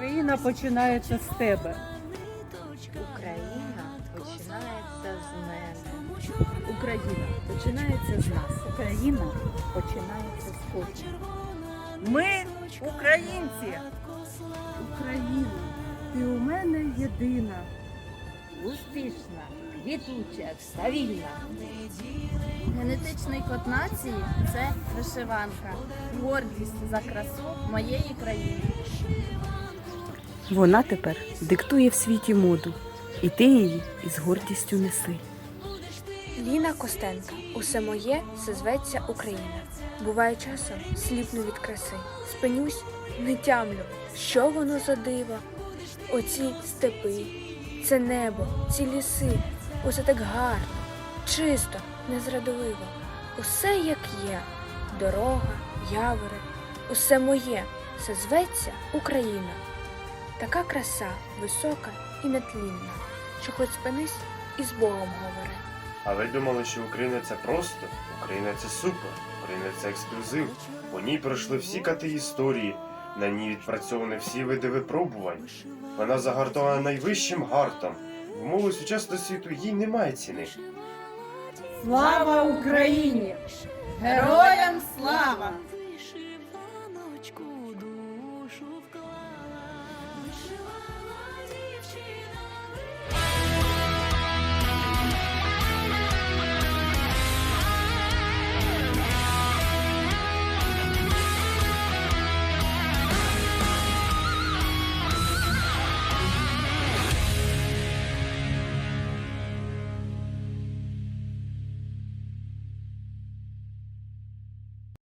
Україна починається з тебе. Україна починається з мене. Україна починається з нас. Україна починається з кожного. Ми українці. Україна, ти у мене єдина. Успішна, квітуча, стабільна. Генетичний код нації це вишиванка, гордість за красу моєї країни. Вона тепер диктує в світі моду, і ти її із гордістю неси. Ліна Костенка. Усе моє все зветься Україна. Буває часом сліпну від краси. Спинюсь, не тямлю, що воно за диво. Оці степи, це небо, ці ліси. Усе так гарно, чисто, незрадливо. Усе як є. Дорога, явори, усе моє, все зветься Україна. Така краса висока і нетлінна, що хоч спинись і з Богом говори. А ви думали, що Україна це просто, Україна це супер, Україна це ексклюзив. У ній пройшли всі кати історії, на ній відпрацьовані всі види випробувань. Вона загартована найвищим гартом. В мови сучасного світу їй немає ціни. Слава Україні! Героям слава! Вишиваночку душу.